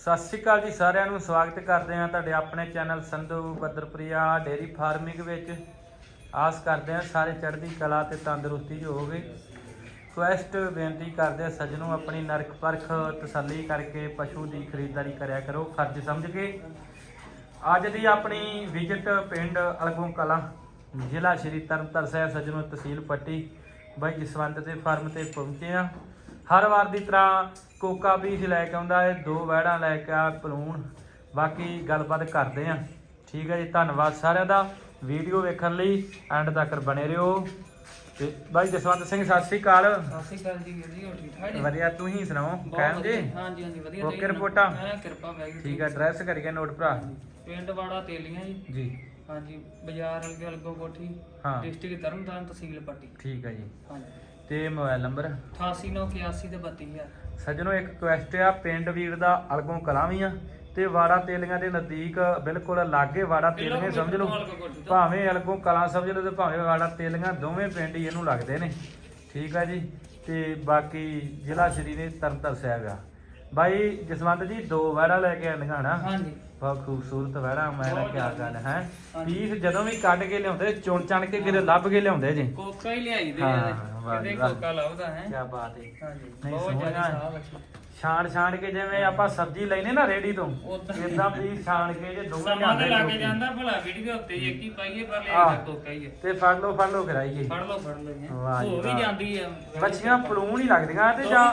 ਸਤਿ ਸ਼੍ਰੀ ਅਕਾਲ ਜੀ ਸਾਰਿਆਂ ਨੂੰ, ਸਵਾਗਤ ਕਰਦੇ ਹਾਂ ਤੁਹਾਡੇ ਆਪਣੇ ਚੈਨਲ ਸੰਧੂ ਬਦਰਪ੍ਰਿਆ ਡੇਰੀ ਫਾਰਮਿੰਗ ਵਿੱਚ। ਆਸ ਕਰਦੇ ਹਾਂ ਸਾਰੇ ਚੜ੍ਹਦੀ ਕਲਾ ਤੇ ਤੰਦਰੁਸਤੀ ਜੋ ਹੋਵੇ ਕੁਐਸਟ ਬੇਨਤੀ ਕਰਦੇ ਹਾਂ ਸੱਜਣੋ, ਆਪਣੀ ਨਰਕ ਪਰਖ ਤਸੱਲੀ ਕਰਕੇ ਪਸ਼ੂ ਦੀ ਖਰੀਦਦਾਰੀ ਕਰਿਆ ਕਰੋ ਖਰਚ ਸਮਝ ਕੇ। ਅੱਜ ਦੀ ਆਪਣੀ ਵਿਜ਼ਿਟ ਪਿੰਡ ਅਲਗੋਂ ਕਲਾਂ, ਜ਼ਿਲ੍ਹਾ ਸ਼੍ਰੀ ਤਰਨਤਾਰਨ ਸਾਹਿਬ ਸੱਜਣੋ ਤਹਿਸੀਲ ਪੱਟੀ। ਬਾਈ ਜਸਵੰਤ ਦੇ ਫਾਰਮ ਤੇ ਪਹੁੰਚੇ ਆ ਹਰ ਵਾਰ ਦੀ ਤਰ੍ਹਾਂ ਕੋਕਾ ਪੀਸ ਲੈ ਕੇ ਆਉਂਦਾ ਹੈ ਦੋ ਵੈੜਾਂ ਲੈ ਕੇ ਆ ਪਲੂਣ ਬਾਕੀ ਗੱਲਬਾਤ ਕਰਦੇ ਆ ਠੀਕ ਹੈ ਜੀ ਧੰਨਵਾਦ ਸਾਰਿਆਂ ਦਾ। ਵੀਡੀਓ ਵੇਖਣ ਲਈ ਐਂਡ ਤੱਕ ਬਣੇ ਰਹੋ। ਤੇ ਬਾਈ ਜਸਵੰਤ ਸਿੰਘ ਸਤਿ ਸ਼੍ਰੀ ਅਕਾਲ। ਸਤਿ ਸ਼੍ਰੀ ਅਕਾਲ ਜੀ ਵੀਰ ਜੀ ਹੋ ਠੀਕ ਠਾਕ ਜੀ? ਵਧੀਆ ਤੁਸੀਂ ਸੁਣਾਓ? ਕਾਇਮ ਜੀ। ਹਾਂਜੀ ਹਾਂਜੀ ਵਧੀਆ ਓਕੇ। ਰਿਪੋਰਟਾਂ? ਹਾਂ ਕਿਰਪਾ ਵਾਹਿਗੁਰੂ ਠੀਕ ਹੈ ਐਡਰੈਸ ਕਰੀਏ ਨੋਟ ਭਰਾ। ਪਿੰਡ ਵਾੜਾ ਤੇਲੀਆਂ ਜੀ। ਜੀ। ਹਾਂਜੀ ਬਾਜ਼ਾਰ ਅਲਗੇ ਅਲਗੋ ਕੋਠੀ। ਹਾਂ। ਡਿਸਟ੍ਰਿਕਟ ਤਰਨਤਾਰਨ ਤਹਿਸੀਲ ਪੱਟੀ। ਠੀਕ ਹੈ ਜੀ। ਹਾਂਜੀ। ਤੇ ਮੋਬਾਈਲ ਨੰਬਰ? 8881 ਤੇ 32000 ਸੱਜਣੋ ਇੱਕ ਕੁਐਸਟ ਆ ਪਿੰਡ ਵੀਰ ਦਾ ਅਲਗੋਂ ਕਲਾਂ ਵੀ ਆ ਤੇ ਵਾੜਾ ਤੇਲੀਆਂ ਦੇ ਨਜ਼ਦੀਕ ਬਿਲਕੁਲ ਲਾਗੇ ਵਾੜਾ ਤੇਲੀਆਂ ਸਮਝ ਲਓ। ਭਾਵੇਂ ਅਲਗੋਂ ਕਲਾਂ ਸਮਝ ਲਓ ਤੇ ਭਾਵੇਂ ਵਾੜਾ ਤੇਲੀਆਂ ਦੋਵੇਂ ਪਿੰਡ ਹੀ ਇਹਨੂੰ ਲੱਗਦੇ ਨੇ। ਠੀਕ ਆ ਜੀ ਤੇ ਬਾਕੀ ਜ਼ਿਲ੍ਹਾ ਸ਼੍ਰੀ ਦੇ ਤਰਨਤਾਰਨ ਸਾਹਿਬ ਆ। ਬਾਈ ਜਸਵੰਤ ਜੀ ਦੋ ਵਾੜਾ ਲੈ ਕੇ ਆਂਦੀਆਂ ਨਾ ਹਾਂਜੀ ਬਹੁਤ ਖੂਬਸੂਰਤ ਵੜਾ ਮੈਂ ਨਾ ਕਿਆ। ਗੱਲ ਹੈ। ਪੀਸ ਜਦੋਂ ਵੀ ਕੱਢ ਕੇ ਲਿਆਉਂਦੇ ਚੁਣ ਚਣ ਕੇ ਕਿਤੇ ਲੱਭ ਕੇ ਲਿਆਉਂਦੇ ਜੀ ਕੋਕਾ ਹੀ ਲਿਆਈ ਦੇ ਹਾਂ, ਇਹਦੇ। ਵਾਹ ਕਿਤੇ। ਕੋਕਾ ਲਾਉਦਾ ਹੈ ਕੀ ਬਾਤ ਹੈ ਹਾਂਜੀ ਬਹੁਤ ਜ਼ਿਆਦਾ ਛਾਣ ਛਾਣ ਕੇ ਜਿਵੇਂ ਆਪਾਂ ਸਬਜ਼ੀ ਲੈਨੇ ਨਾ ਰੇੜੀ ਤੋਂ। ਇਦਾਂ ਪੀਸ ਛਾਣ ਕੇ ਜੇ ਦੋਵੇਂ ਸਮਾਂ ਤੇ ਲੱਗ। ਜਾਂਦਾ ਭਲਾ ਵੀਡੀਓ ਉੱਤੇ ਇੱਕ ਹੀ ਪਾਈਏ ਪਰ। ਲਿਆ ਕੋਕਾ ਹੀ ਹੈ ਤੇ ਫੜ ਲਓ ਫੜ ਲਓ ਕਰਾਈਏ ਫੜ ਲਓ ਫੜ ਲਓ ਜੀ ਵਾਹ ਜੀ ਹੋ ਵੀ। ਜਾਂਦੀ ਹੈ ਬੱਚੀਆਂ ਪਲੂਣ ਹੀ ਲੱਗਦੀਆਂ ਤੇ ਜਾਂ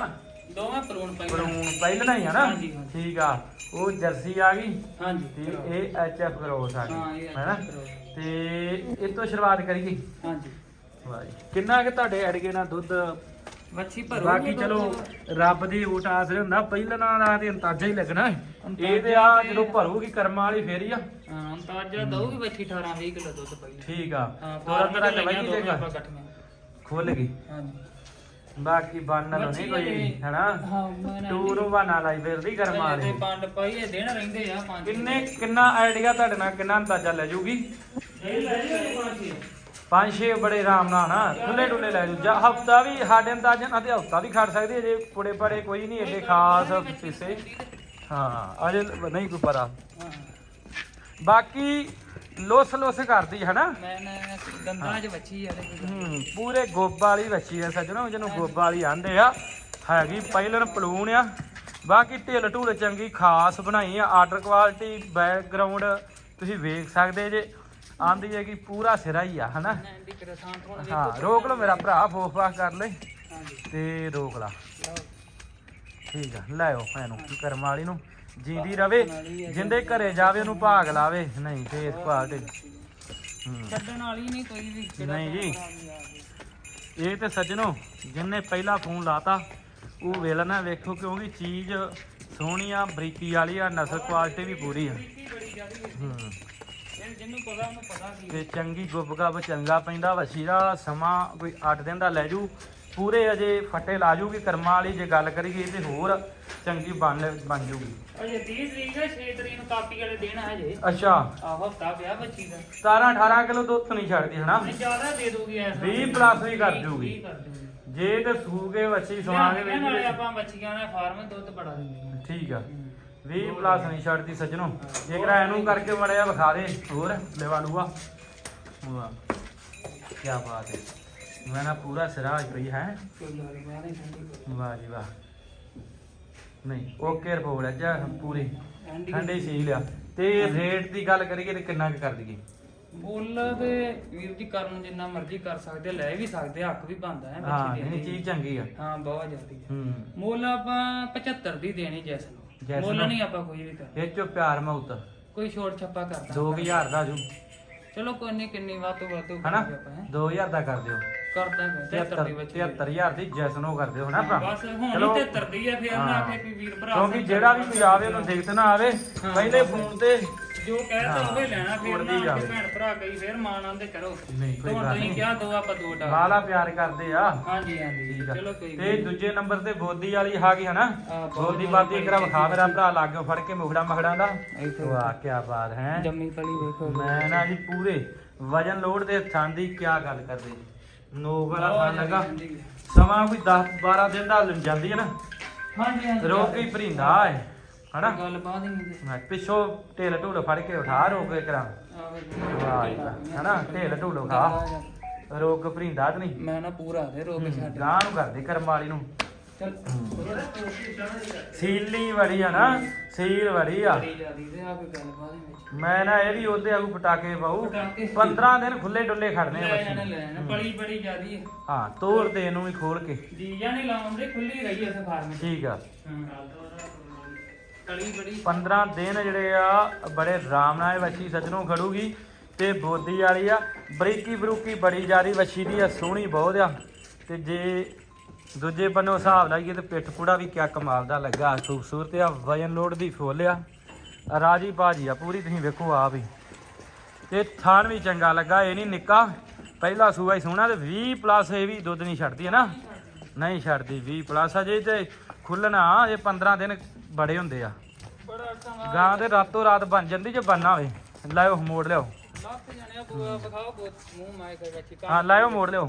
ਦੋਵੇਂ ਪਲੂਣ ਪਈ ਪਲੂਣ ਪਹਿਲਾਂ ਹੀ ਆ ਨਾ? ਹਾਂਜੀ, ਹਾਂਜੀ। ਠੀਕ ਆ। ਉਹ ਜਰਸੀ ਆ ਗਈ ਹਾਂਜੀ। ਤੇ ਇਹ ਐਚ ਐਫ ਕਰੋਸ ਆ ਹਾਂ, ਗਈ ਇਹ ਹੈਨਾ HF। ਤੇ ਇਹ ਤੋਂ ਸ਼ੁਰੂਆਤ ਕਰੀਏ? ਹਾਂਜੀ। ਵਾਹ ਜੀ। ਕਿੰਨਾ ਕਿ ਤੁਹਾਡੇ ਅੜਗੇ ਨਾਲ ਦੁੱਧ? ਮੱਛੀ ਭਰੋ ਬਾਕੀ ਚਲੋ ਰੱਬ ਦੀ ਊਟ ਆਸਰੇ ਹੁੰਦਾ ਪਹਿਲਾਂ ਦਾ ਤੇ ਅੰਦਾਜ਼ਾ ਹੀ ਲੱਗਣਾ ਇਹ ਤੇ ਆ ਜਦੋਂ ਭਰੂਗੀ ਕਰਮਾਂ ਵਾਲੀ ਫੇਰ ਹੀ ਆ। ਹਾਂ ਅੰਦਾਜ਼ਾ ਦਊਗੀ ਬੱਚੀ 18 20 ਕਿਲੋ ਦੁੱਧ ਪਈ। ਠੀਕ ਆ। ਹਾਂ ਤੋਰਾ ਤਰਾ ਫਾਰਮ ਚਵਾਈ ਦੇਗਾ? ਆਪਾਂ ਇਕੱਠੀਆਂ ਖੁੱਲ ਗਈ ਹਾਂਜੀ। ਬਾਕੀ ਬੰਨ ਲੋ ਨਹੀਂ ਕੋਈ ਹੈਨਾ? ਹਾਂ ਮੈਂ ਨਾ ਟੂਰ ਬਹਾਨਾ ਲਾਈ ਫਿਰਦੀ ਕਰਮਾਂ ਤੇ ਵਾਲੀ। ਪੰਡ ਪਾਈ ਇਹ ਦਿਨ ਰਹਿੰਦੇ ਆ ਪੰਜ ਕਿੰਨੇ ਕਿੰਨਾ ਆਈਡੀਆ ਤੁਹਾਡੇ ਨਾਲ ਕਿੰਨਾ ਅੰਦਾਜ਼ਾ ਲੈ ਜੂਗੀ? ਇਹ ਲੈ ਜੀ ਪੰਜ ਪੰਜ ਛੇ ਬੜੇ ਆਰਾਮ ਨਾਲ ਨਾ ਖੁੱਲੇ ਡੁੱਲੇ ਲੈ ਜੂ ਜਾਂ ਹਫਤਾ ਵੀ ਸਾਡੇ ਅੰਦਾਜ਼ੇ ਨਾਲ ਤੇ ਹਫਤਾ ਵੀ ਖੜ ਸਕਦੀ ਹੈ ਜੇ ਪੁੜੇ ਪੜੇ ਕੋਈ ਨਹੀਂ ਏਡੇ ਖਾਸ ਪਿੱਸੇ ਹਾਂ ਅਜੇ ਨਹੀਂ ਕੋਈ ਪਤਾ। ਹਾਂ। ਬਾਕੀ ਲੋਸ ਲੋਸ ਕਰਦੀ ਹੈ ਨਾ ਮੈਂ ਨਾ ਦੰਦਾਂ 'ਚ ਬੱਚੀ ਆ। ਹੂੰ ਪੂਰੇ ਗੋਬਾ ਵਾਲੀ ਵੱਛੀ ਹੈ ਸੱਜਣੋ ਜਿਹਨੂੰ ਗੋਬਾ ਵਾਲੀ ਆਂਦੇ ਆ। ਹੈਗੀ ਪਹਿਲਨ ਪਲੂਣ ਆ। ਬਾਕੀ ਢਿੱਲ ਢੂਲ ਚੰਗੀ ਖਾਸ ਬਣਾਈ ਆ। ਆਰਡਰ ਕੁਆਲਿਟੀ ਬੈਕਗ੍ਰਾਉਂਡ ਤੁਸੀਂ ਵੇਖ ਸਕਦੇ ਜੇ। ਆਂਦੀ ਹੈ ਕਿ ਪੂਰਾ ਸਿਰਾ ਹੀ ਆ ਹਨਾ? ਨਾ ਕਰਸਾਂ ਹਾਂ ਰੋਕ ਲਓ ਮੇਰਾ ਭਰਾ ਫੋਫ ਕਰ ਲੈ। ਹਾਂਜੀ। ਤੇ ਰੋਕ ਲਾ। ਲਓ। ਠੀਕ ਆ ਲੈ ਆਓ ਇਹਨੂੰ ਕਰਮ ਵਾਲੀ ਨੂੰ। ਜੀਂਦੀ ਰਵੇ ਜਿੰਦੇ ਘਰੇ ਜਾਵੇ ਉਹਨੂੰ ਭਾਗ ਲਾਵੇ। ਨਹੀਂ ਫੇਸ ਭਾਗ ਤੇ ਛੱਡਣ ਵਾਲੀ ਨਹੀਂ ਕੋਈ ਵੀ ਨਹੀਂ ਜੀ। ਇਹ ਤੇ ਸੱਜਣੋ ਜਿੰਨੇ ਪਹਿਲਾ ਫੋਨ ਲਾਤਾ ਉਹ ਵੇਲਾ ਨਾ ਵੇਖੋ ਕਿਉਂਕਿ ਚੀਜ਼ ਸੋਹਣੀ ਆ ਬਰੀਕੀ ਵਾਲੀ ਆ ਨਸਲ ਕੁਆਲਿਟੀ ਵੀ ਪੂਰੀ ਆ। ਜਿਹਨੂੰ ਪਤਾ ਉਹਨੂੰ ਪਤਾ ਕੀ ਤੇ ਚੰਗੀ ਗੁੱਬਗੱਬ ਚੰਗਾ ਪੈਂਦਾ ਵਸੀ ਦਾ ਸਮਾਂ ਕੋਈ 8 ਦਿਨ ਦਾ ਲੈ ਜੂ ਪੂਰੇ ਅਜੇ ਫੱਟੇ ਲਾ ਜੂਗੀ ਕਰਮਾਂ ਵਾਲੀ ਜੇ ਗੱਲ ਕਰੀਏ ਤੇ ਹੋਰ ਚੰਗੀ ਬਣ ਬਣ ਜੂਗੀ। ਅਜੇ 30 ਤਰੀਕ ਹੈ 6 ਤਰੀਕ ਨੂੰ ਕਾਪੀ ਵਾਲੇ ਦਿਨ ਹੈ ਜੇ ਅੱਛਾ। ਆਹ ਹਫਤਾ ਪਿਆ ਬੱਚੀ ਦਾ। 17 18 ਕਿਲੋ ਦੁੱਧ ਨਹੀਂ ਛੱਡਦੀ ਹਨਾ? ਨਹੀਂ ਜ਼ਿਆਦਾ ਦੇ ਦੋਗੀ ਐਸਾ 20 plus ਵੀ ਕਰ ਦਊਗੀ। 20 ਕਰ ਦੂਗੀ। ਜੇ ਤੇ ਸੂ ਕੇ ਵੱਛੀ ਸਵਾਂਗੇ ਲਿਆਂਦੀਆਂ ਨਾਲੇ ਵਿੱਚ ਆਪਾਂ ਬੱਚੀਆਂ ਨੇ ਫਾਰਮ ਦੁੱਧ ਬੜਾ ਠੀਕ ਆ। 20 ਪਲੱਸ ਨਹੀਂ ਛੱਡਦੀ ਸੱਜਣੋ। ਜੇਕਰ ਇਹਨੂੰ ਕਰਕੇ ਮੜਿਆ ਵਿਖਾ ਦੇ। ਹੋਰ ਲੈਵਾ ਲੂਆ। ਵਾਹ ਕੀ ਬਾਤ ਹੈ। ਮੈਂ ਨਾ ਪੂਰਾ ਸਿਰਾ ਹੋਈ ਪਈ ਹੈ। ਕੋਈ ਗੱਲ ਨਹੀਂ ਨਹੀਂ ਠੰਡੀ ਵਾਹ ਜੀ ਵਾਹ। ਨਹੀਂ ਓਕੇ ਰਿਪੋਰਟ ਹੈ ਜਾ ਪੂਰੀ। ਠੰਡੀ। ਠੰਡੀ ਸੀ ਲਿਆ ਤੇ ਰੇਟ ਦੀ ਗੱਲ ਕਰੀਏ ਤੇ ਕਿੰਨਾ ਕੁ ਕਰ ਦਈਏ? ਮੁੱਲ ਤੇ ਵੀਰ ਜੀ ਕਰਨ ਜਿੰਨਾ ਮਰਜ਼ੀ ਕਰ ਸਕਦੇ ਆ, ਲੈ ਵੀ ਸਕਦੇ ਆ, ਹੱਕ ਵੀ ਬਣਦਾ ਹੈ ਹਾਂ ਬੱਚੀ ਨਹੀਂ। ਚੀਜ਼ ਚੰਗੀ ਆ। ਹਾਂ ਬਹੁਤ ਜ਼ਿਆਦੀ ਹੈ ਹੂੰ। ਮੁੱਲ ਆਪਾਂ 75 ਦੀ ਦੇਣੀ ਜੈਸ ਨੂੰ। ਜੈਸ ਮੁੱਲ ਨੂੰ? ਨਹੀਂ ਆਪਾਂ ਕੋਈ ਵੀ ਕਰ ਇਹ ਚੋ ਪਿਆਰ ਮੌਤ ਕੋਈ ਛੋਟ ਛੱਪਾ ਕਰਦਾ। 2000 ਦਾ ਜੂ। ਚਲੋ ਕੋਈ ਨਹੀਂ ਕਿੰਨੀ ਵਾਰ ਤੋਂ ਵਾਰ ਤੋਂ ਹਨਾ? ਆਪਾਂ ਹੈਂ। 2000 ਦਾ ਕਰ ਦਿਓ। ਕਰਦਾ 73 ਦੀ 73 ਵਿੱਚ 73000 ਦੀ ਜੈਸਨੋ ਕਰ ਦਿਓ ਹਨਾ ਭਰਾ। ਬਸ ਹੁਣ ਚਲੋ। ਹੀ 73 ਦੀ ਆ ਫਿਰ ਨਾ ਹਾਂ। ਆਖੇ ਵੀ ਵੀਰ ਭਰਾ ਕਿਉਂਕਿ ਸਾਨੂੰ ਜਿਹੜਾ ਵੀ ਕੋਈ ਆਵੇ ਉਹਨੂੰ ਦਿੱਕਤ ਨਾ ਆਵੇ ਹਾਂ। ਪਹਿਲੇ ਫੋਨ ਤੇ ਜੋ ਕਹਿਤਾ ਹਾਂ। ਉਹ ਹੀ ਲੈਣਾ ਫਿਰ ਨਾ ਜਾਵੇ। ਆਖੇ ਭੈਣ ਭਰਾ ਕਈ ਫਿਰ ਮਾਣ ਆਂਦੇ ਕਰੋ। ਨਹੀਂ ਕੋਈ ਗੱਲ ਨਹੀਂ। ਕਿਹਾ ਦੋ ਆਪਾਂ ਦੋ ਡਾਲ ਲਾਲਾ ਪਿਆਰ ਕਰਦੇ ਆ। ਹਾਂਜੀ ਹਾਂਜੀ ਠੀਕ ਆ। ਚਲੋ ਕੋਈ ਤੇ ਦੂਜੇ ਨੰਬਰ ਤੇ ਬੋਦੀ ਵਾਲੀ ਆ ਗਈ ਹਨਾ? ਹਾਂ, ਬੋਦੀ ਬਾਦੀ ਇੱਕ ਵਿਖਾ ਮੇਰਾ ਭਰਾ ਲਾਗੋ ਫੜ ਕੇ ਮੁਖੜਾ ਮਖੜਾ ਦਾ। ਇੱਥੇ। ਵਾਹ ਕੀ ਬਾਤ ਹੈ। ਜੰਮੀ ਪਲੀ ਵੇਖੋ। ਮੈਂ ਨਾ ਜੀ ਪੂਰੇ ਵਜਨ ਲੋਡ ਦੇ ਥਾਂ ਦੀ ਕੀ ਗੱਲ ਕਰਦੇ। ਨੋਕ ਵਾਲਾ ਲੱਗਾ। ਸਮਾਂ ਕੋਈ 10 12 ਦਿਨ ਦਾ ਜਾਂਦੀ ਹੈ ਨਾ। ਹਾਂਜੀ ਹਾਂਜੀ। ਰੋਕ ਹੀ ਭਰਿੰਦਾ ਹੈ ਹਨਾ? ਗੱਲ ਬਾਤ ਹੀ ਨਹੀਂ ਪਿੱਛੋਂ ਢੇਲ ਢੂਲ ਫੜ ਕੇ ਉਠਾ ਰੋਕ ਕੇ ਕਰਾਂ ਆਵੇ ਵਾਹ ਜੀ ਵਾਹ। ਹਨਾ? ਢੇਲ ਢੂਲ ਉਠਾ। ਰੋਗ ਭਰਿੰਦਾ ਤੇ ਨਹੀਂ। ਮੈਂ ਨਾ ਪੂਰਾ ਦੇ ਰੋਗ ਛੱਡ। ਗਾਂ ਨੂੰ ਕਰਦੇ ਕਰਮ ਵਾਲੀ ਨੂੰ। ਸੀਲੀ ਬੜੀ ਆ ਨਾ ਸੀਲ ਬੜੀ ਆ ਮੈਂ ਨਾ ਇਹ ਵੀ ਉਹਦੇ ਆਗੂ ਪਟਾਕੇ ਪਾਉ ਪਟਾਕੇ। 15 ਦਿਨ ਖੁੱਲੇ ਡੁੱਲੇ ਖੜਨੇ ਆ ਬੱਚੇ ਬੜੀ ਬੜੀ ਜਿਆਦੀ ਹੈ ਹਾਂ ਤੋੜ ਦੇ ਇਹਨੂੰ ਵੀ ਖੋਲ ਕੇ। ਜੀਜਾ ਨਹੀਂ ਲਾਉਂਦੇ ਖੁੱਲੀ ਰਹੀ ਐ ਫਾਰਮ ਠੀਕ ਆ। ਕਲੀ ਬੜੀ। 15 ਦਿਨ ਜਿਹੜੇ ਆ ਬੜੇ ਆਰਾਮ ਨਾਲ ਇਹ ਵੱਛੀ ਸੱਜਣੋਂ ਖੜੂਗੀ ਤੇ ਬੋਦੀ ਵਾਲੀ ਆ। ਬਰੀਕੀ ਬਰੂਕੀ ਬੜੀ ਜਾਰੀ ਵੱਛੀ ਦੀ ਆ ਸੋਹਣੀ ਬਹੁਤ ਆ। ਤੇ ਜੇ ਦੂਜੇ ਬੰਨੋਂ ਹਿਸਾਬ ਲਾਈਏ ਤੇ ਪਿੱਠ ਪੂੜਾ ਵੀ ਕਿਆ ਕਮਾਲ ਦਾ ਲੱਗਾ ਖੂਬਸੂਰਤ ਆ ਵਜਨ ਲੋਡ ਦੀ ਫੁੱਲ ਆ। ਰਾਜੀ ਬਾਜੀ ਆ ਪੂਰੀ ਤੁਸੀਂ ਵੇਖੋ ਆ ਵੀ ਤੇ ਥਾਣ ਵੀ ਚੰਗਾ ਲੱਗਾ ਇਹ ਨਹੀਂ ਨਿੱਕਾ ਪਹਿਲਾ ਸੂਆ ਹੀ ਸੋਹਣਾ ਤੇ 20 ਪਲੱਸ ਇਹ ਵੀ ਦੁੱਧ ਨਹੀਂ ਛੱਡਦੀ ਹੈ ਨਾ? ਨਹੀਂ ਛੱਡਦੀ 20 ਪਲੱਸ ਅਜੇ ਤੇ ਖੁੱਲਣਾ ਇਹ 15 ਦਿਨ ਬੜੇ ਹੁੰਦੇ ਆ। ਗਾਂ ਦੇ ਰਾਤੋਂ ਰਾਤ ਬਣ ਜਾਂਦੀ ਜੇ ਬਣਨਾ ਹੋਵੇ। ਲਾਇਓ ਮੋੜ ਲਿਓ ਹਾਂ। ਲਾਇਓ ਮੋੜ ਲਿਓ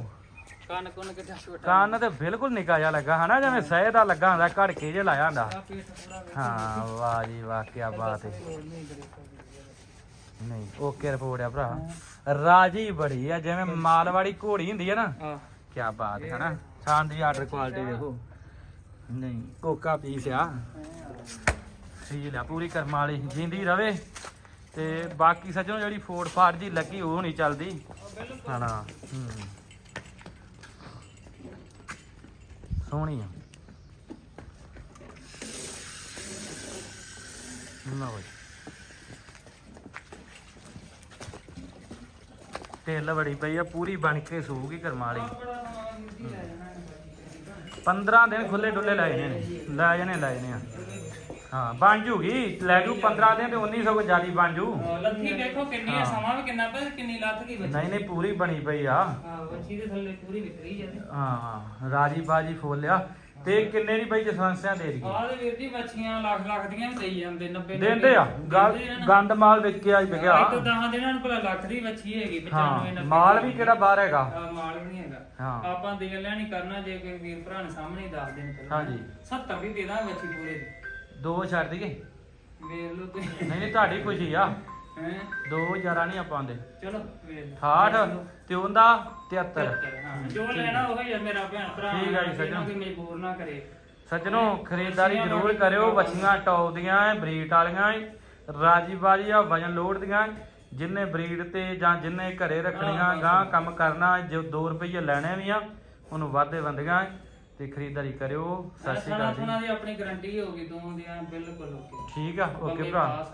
ਕੰਨ ਕੁੰਨ ਕਿੱਡਾ ਛੋਟਾ ਕੰਨ ਤੇ ਬਿਲਕੁਲ ਨਿੱਕਾ ਜਿਹਾ ਲੱਗਾ ਹਨਾ? ਜਿਵੇਂ ਸਹਿ ਦਾ ਲੱਗਾ ਹੁੰਦਾ ਘੜ ਕੇ ਜੇ ਲਾਇਆ ਹੁੰਦਾ। ਹਾਂ ਵਾਹ ਜੀ ਵਾਹ ਕੀ ਬਾਤ ਹੈ। ਨਹੀਂ ਓਕੇ ਰਿਪੋਰਟ ਆ ਭਰਾ। ਰਾਜੀ ਬੜੀ ਆ ਜਿਵੇਂ ਮਾਲ ਵਾਲੀ ਘੋੜੀ ਹੁੰਦੀ ਹੈ ਨਾ। ਕੀ ਬਾਤ ਹੈ ਹਨਾ? ਛਾਂ ਦੀ ਆਰਡਰ ਕੁਆਲਿਟੀ ਦੇਖੋ ਨਹੀਂ ਕੋਕਾ ਪੀਸ ਆ। ਸੀਲ ਆ ਪੂਰੀ ਕਰਮ ਵਾਲੀ ਜਿੰਦੀ ਰਵੇ। ਤੇ ਬਾਕੀ ਸੱਜਣੋ ਜਿਹੜੀ ਫੋੜ ਫਾੜ ਜੀ ਲੱਗੀ ਉਹ ਨਹੀਂ ਚੱਲਦੀ। ਹਣਾ ਹੂੰ। ਸੋਹਣੀ ਆ। ਲਓ ਜੀ ਢਿੱਲ ਬੜੀ ਪਈ ਆ, ਪੂਰੀ ਬਣ ਕੇ ਸੂਗੀ ਕਰਮ ਵਾਲੀ 15 ਦਿਨ ਖੁੱਲੇ ਡੁੱਲੇ ਲੈ ਜਾਣੇ ਨੇ। ਲੈ ਜਾਣੇ ਲੈ ਜਾਣੇ ਆ। ਹਾਂ ਬਣ ਜੂਗੀ ਲੈ ਜੂ 15 ਦਿਨ ਤੇ 1900 ਕੋ ਬਣ ਜੂ ਲੱਥੀ ਦੇਖੋ ਕਿੰਨੀ ਹੈ। ਹਾਂ। ਸਮਾਂ ਵੀ ਕਿੰਨਾ ਪਿਆ ਕਿੰਨੀ ਲੱਥ ਗਈ ਬੱਚੀ ਨਹੀਂ ਨਹੀਂ ਪੂਰੀ ਬਣੀ ਪਈ ਆ। ਹਾਂ ਬੱਚੀ ਦੇ ਥੱਲੇ ਪੂਰੀ ਵਿਕਰੀ ਜਾਂਦੀ ਹਾਂ ਰਾਜੀ ਬਾਜੀ ਫੋਲਿਆ ਤੇ ਕਿੰਨੇ ਦੀ ਬਈ ਜਸਵੰਸਿਆਂ ਦੇ ਦਈਏ ਆਹ ਦੇ ਵੀਰ ਜੀ ਮੱਛੀਆਂ ਲੱਖ ਲੱਖ ਦੀਆਂ ਵੀ ਦੇਈ ਜਾਂਦੇ 90 ਦਿੰਦੇ ਆ। ਗੰਦ ਮਾਲ ਵਿਕਿਆ ਹੀ ਵਿਕਿਆ ਇੱਕ 10 ਦਿਨਾਂ ਨੂੰ ਭਲਾ ਲੱਖ ਦੀ ਮੱਛੀ ਹੈਗੀ 95 ਹਾਂ 90 ਮਾਲ ਵੀ ਕਿਹੜਾ ਬਾਹਰ ਹੈਗਾ? ਆ ਮਾਲ ਵੀ ਨਹੀਂ ਹੈਗਾ। ਹਾਂ। ਆਪਾਂ ਦੇ ਲੈਣੀ ਕਰਨਾ ਜੇ ਕੋਈ ਵੀਰ ਭਰਾ ਨੇ ਸਾਹਮਣੇ ਦੱਸ ਦੇਣ ਪਹਿਲਾਂ। ਹਾਂਜੀ। 70 ਦੀ ਦੇ ਦਾਂ ਮੱਛੀ ਪੂਰੇ ਦੀ। ਦੋ ਛੱਡ ਦਈਏ? ਵੇਖ ਲਓ ਤੁਸੀਂ। ਨਹੀਂ ਨਹੀਂ ਤੁਹਾਡੀ ਖੁਸ਼ੀ ਆ। ਹੈ? ਦੋ ਹਜ਼ਾਰਾਂ ਨਹੀਂ ਆਪਾਂ ਦੇ। ਚਲੋ ਵੇਖ ਲਓ। 68 ਤੇ ਉਹਦਾ 73 ਹਾਂ, ਜੋ ਲੈਣਾ ਉਹ ਹੀ ਆ ਮੇਰਾ ਭੈਣ ਭਰਾ। ਠੀਕ ਆ ਜੀ, ਇਹਨਾਂ ਸੱਜਣੋ। ਕੋਈ ਮਜਬੂਰ ਨਾ ਕਰੇ। ਸੱਜਣੋ ਖਰੀਦਦਾਰੀ ਜ਼ਰੂਰ ਕਰਿਓ ਬੱਚੀਆਂ ਟੌਪ ਦੀਆਂ ਐ ਬਰੀਡ ਵਾਲੀਆਂ ਐ ਰਾਜੀ ਬਾਜੀ ਆ ਵਜਨ ਲੋਡ ਦੀਆਂ ਐ। ਜਿੰਨੇ ਬਰੀਡ ਤੇ ਜਾਂ ਜਿੰਨੇ ਘਰੇ ਰੱਖਣੀਆਂ ਗਾਂ ਕੰਮ ਕਰਨਾ ਜੋ 2 ਰੁਪਏ ਲੈਣੇ ਵੀ ਆ ਉਹਨੂੰ ਵਾਧੇ ਬੰਦੀਆਂ ਐ ਤੇ ਖਰੀਦਦਾਰੀ ਕਰਿਓ। ਸਤਿ ਸ਼੍ਰੀ ਅਕਾਲ ਜੀ। ਦੀ ਆਪਣੀ ਗਾਰੰਟੀ ਹੋਗੀ ਦੋਵਾਂ ਦੀਆਂ ਬਿਲਕੁਲ ਓਕੇ ਠੀਕ ਆ ਓਕੇ ਭਰਾ। ਆ।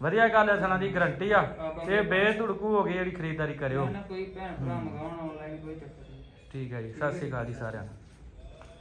ਵਧੀਆ ਗੱਲ ਹੈ ਸਣਾ ਦੀ ਗਰੰਟੀ ਆ। ਤੇ ਬੇਧੜਕੂ ਹੋ ਗਈ ਜਿਹੜੀ ਖਰੀਦਦਾਰੀ ਕਰਿਓ। ਨਾ ਕੋਈ ਭੈਣ ਭਰਾ ਮੰਗਾਉਣ ਆਨਲਾਈਨ ਕੋਈ ਚੱਕਰ ਨਹੀਂ। ਠੀਕ ਹੈ ਜੀ ਸਤਿ ਸ਼੍ਰੀ ਅਕਾਲ ਜੀ ਸਾਰਿਆਂ ਨੂੰ।